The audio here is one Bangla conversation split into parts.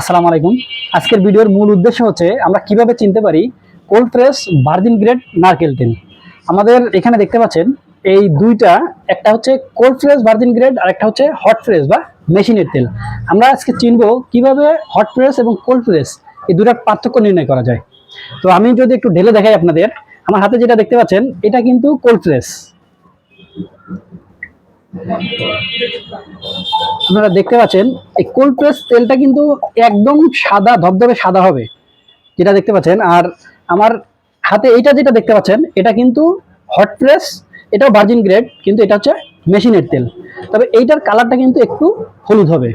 আসসালামু আলাইকুম। আজকের ভিডিওর মূল উদ্দেশ্য হচ্ছে আমরা কীভাবে চিনতে পারি কোল্ড প্রেস ভার্জিন গ্রেড নারকেল তেল। আমাদের এখানে দেখতে পাচ্ছেন, এই দুইটা, একটা হচ্ছে কোল্ড প্রেস ভার্জিন গ্রেড আর একটা হচ্ছে হট প্রেস বা মেশিনের তেল। আমরা আজকে চিনবো কীভাবে হট প্রেস এবং কোল্ড প্রেস এই দুটার পার্থক্য নির্ণয় করা যায়। তো আমি যদি একটু ঢেলে দেখাই আপনাদের, আমার হাতে যেটা দেখতে পাচ্ছেন, এটা কিন্তু কোল্ড প্রেস। আপনারা দেখতে পাচ্ছেন, এই কোল্ড প্রেস তেলটা কিন্তু একদম সাদা, ধবধবে সাদা হবে, যেটা দেখতে পাচ্ছেন। আর আমার হাতে এইটা যেটা দেখতে পাচ্ছেন, এটা কিন্তু হট প্রেস এটাও ভার্জিন গ্রেড কিন্তু এটা হচ্ছে মেশিনের তেল। তবে এইটার কালারটা কিন্তু একটু হলুদ হবে।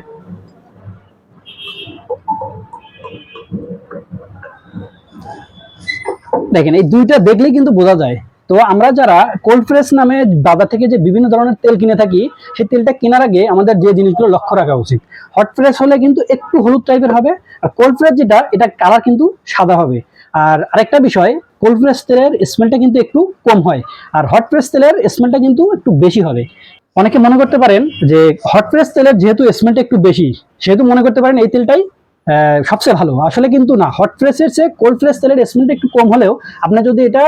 দেখেন, এই দুইটা দেখলেই কিন্তু বোঝা যায় তো আমরা যারা কোল্ড প্রেস নামে বাজার থেকে যে বিভিন্ন ধরনের তেল কিনে থাকি, সেই তেলটা কেনার আগে আমাদের যে জিনিসগুলো লক্ষ্য রাখা উচিত। হট প্রেস হলে কিন্তু একটু হলুদ টাইপের হবে, আর কোল্ড প্রেস যেটা, এটা কালার কিন্তু সাদা হবে। আর আরেকটা বিষয় কোল্ড প্রেস তেলের স্মেলটা কিন্তু একটু কম হয়, আর হট প্রেস তেলের স্মেলটা কিন্তু একটু বেশি হবে। অনেকে মনে করতে পারেন যে হট প্রেস তেলের যেহেতু স্মেলটা একটু বেশি, সেহেতু মনে করতে পারেন এই তেলটাই সবচেয়ে ভালো। আসলে কিন্তু না হট প্রেসের চেয়ে কোল্ড প্রেস তেলের স্মেলটা একটু কম হলেও আপনি যদি এটা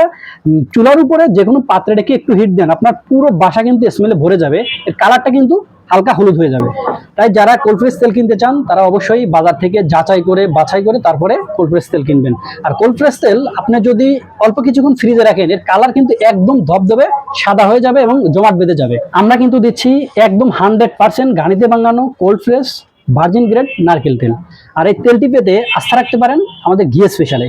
চুলার উপরে যে কোনো পাত্রে রেখে একটু হিট দেন, আপনার পুরো বাসা কিন্তু স্মেলে ভরে যাবে। এর কালারটা কিন্তু হালকা হলুদ হয়ে যাবে। তাই যারা কোল্ড প্রেস তেল কিনতে চান, তারা অবশ্যই বাজার থেকে যাচাই করে, বাছাই করে তারপরে কোল্ড প্রেস তেল কিনবেন। আর কোল্ড প্রেস তেল আপনি যদি অল্প কিছুক্ষণ ফ্রিজে রাখেন, এর কালার কিন্তু একদম ধবধবে, সাদা হয়ে যাবে এবং জমাট বেঁধে যাবে। আমরা কিন্তু দিচ্ছি একদম হান্ড্রেড পার্সেন্ট গাড়িতে বানানো কোল্ড প্রেস ভার্জিন গ্রেড নারকেল তেল। আর এই তেলটি পেতে আস্থা রাখতে পারেন আমাদের ঘিয়ে স্পেশালে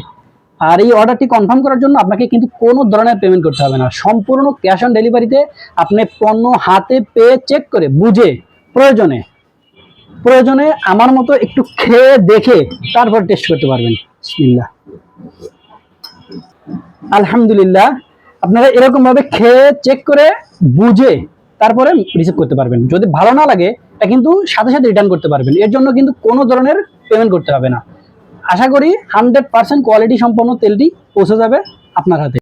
আর এই অর্ডারটি কনফার্ম করার জন্য আপনাকে কিন্তু কোনো ধরনের পেমেন্ট করতে হবে না। সম্পূর্ণ ক্যাশ অন ডেলিভারিতে আপনি পণ্য হাতে পেয়ে চেক করে বুঝে, প্রয়োজনে প্রয়োজনে আমার মতো একটু খেয়ে দেখে তারপর টেস্ট করতে পারবেন। বিসমিল্লাহ। আলহামদুলিল্লাহ, আপনারা এরকম ভাবে খেয়ে চেক করে বুঝে তারপরে রিসিভ করতে পারবেন। যদি ভালো না লাগে এটা কিন্তু সাথে সাথে রিটার্ন করতে পারবেন। এর জন্য কিন্তু কোনো ধরনের পেমেন্ট করতে হবে না। আশা করি হান্ড্রেড পার্সেন্ট কোয়ালিটি সম্পন্ন তেলটি পৌঁছে যাবে আপনার হাতে।